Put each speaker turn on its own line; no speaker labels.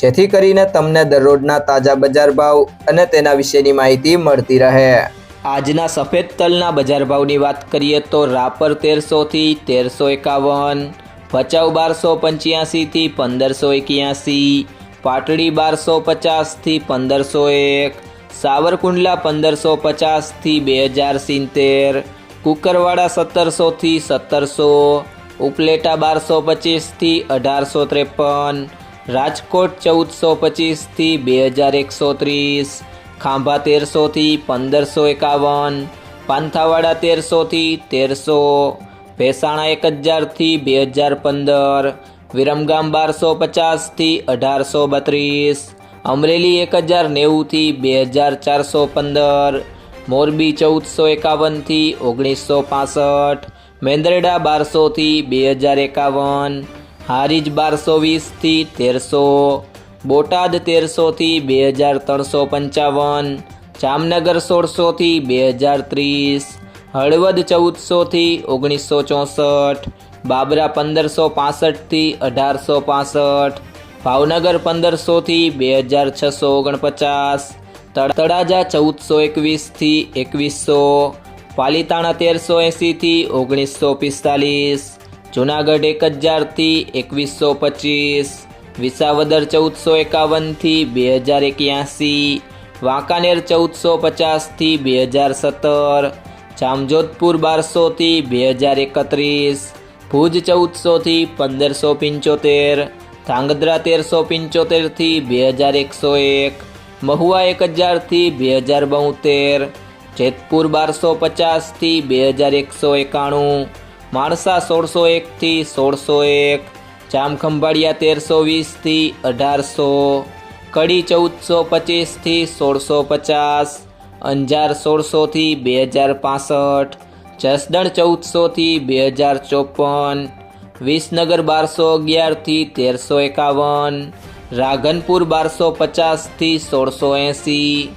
જેથી કરીને તમને દરરોજના તાજા બજાર ભાવ અને તેના વિશેની માહિતી મળતી રહે. આજના સફેદ તલના બજાર ભાવની વાત કરીએ તો રાપર તેરસોથી તેરસો એકાવન, ભચાઉ બારસો પંચ્યાસીથી પંદરસો એક્યાસી, પાટડી બારસો પચાસથી પંદરસો એક, સાવરકુંડલા પંદરસો પચાસથી બે હજાર સિત્તેર, કુકરવાડા સત્તરસોથી સત્તરસો, ઉપલેટા બારસો પચીસથી અઢારસો ત્રેપન રાજકોટ ચૌદસો પચીસથી બે હજાર એકસો ત્રીસ, ખાંભા તેરસોથી પંદરસો એકાવન, પાંથાવાડા તેરસોથી તેરસો, ભેસાણા એક હજારથી બે હજાર પંદર, વિરમગામ બારસો પચાસથી અઢારસો બત્રીસ, અમરેલી એક હજાર નેવુંથી બે હજાર ચારસો પંદર, મોરબી ચૌદસો એકાવનથી ઓગણીસો પાસઠ, મેંદરડા બારસોથી બે હજાર એકાવન હારીજ બારસો વીસથી તેરસો, બોટાદ તેરસોથી બે હજાર ત્રણસો પંચાવન, જામનગર સોળસોથી બે હજાર ત્રીસ, હળવદ ચૌદસોથી ઓગણીસો ચોસઠ, બાબરા પંદરસો પાસઠથી અઢારસો પાસઠ, ભાવનગર પંદરસોથી બે હજાર છસો ઓગણપચાસ, તળ- તળાજા ચૌદસો એકવીસથી એકવીસો, પાલીતાણા તેરસો એંસીથી ઓગણીસો પિસ્તાલીસ જુનાગઢ એક હજારથી એકવીસો પચીસ, વિસાવદર ચૌદસો એકાવનથી બે હજાર એક્યાસી, વાંકાનેર ચૌદસો પચાસથી બે હજાર સત્તર, જામજોધપુર બારસોથી બે હજાર એકત્રીસ, ભુજ ચૌદસોથી પંદરસો પંચોતેર, ધાંગધ્રા તેરસો પંચોતેરથી બે હજાર એકસો એક, મહુવા એક હજારથી બે હજાર બોતેર, જેતપુર બારસો પચાસથી બે હજાર એકસો એકાણું માણસા સોળસો એકથી સોળસો એક, જામખંભાળિયા તેરસો વીસથી અઢારસો, કડી ચૌદસો પચીસથી સોળસો પચાસ, અંજાર સોળસોથી બે હજાર પાસઠ, જસદણ ચૌદસોથી બે હજાર ચોપન, વિસનગર બારસો અગિયારથી તેરસો એકાવન રાઘનપુર બારસો પચાસથી સોળસો એંસી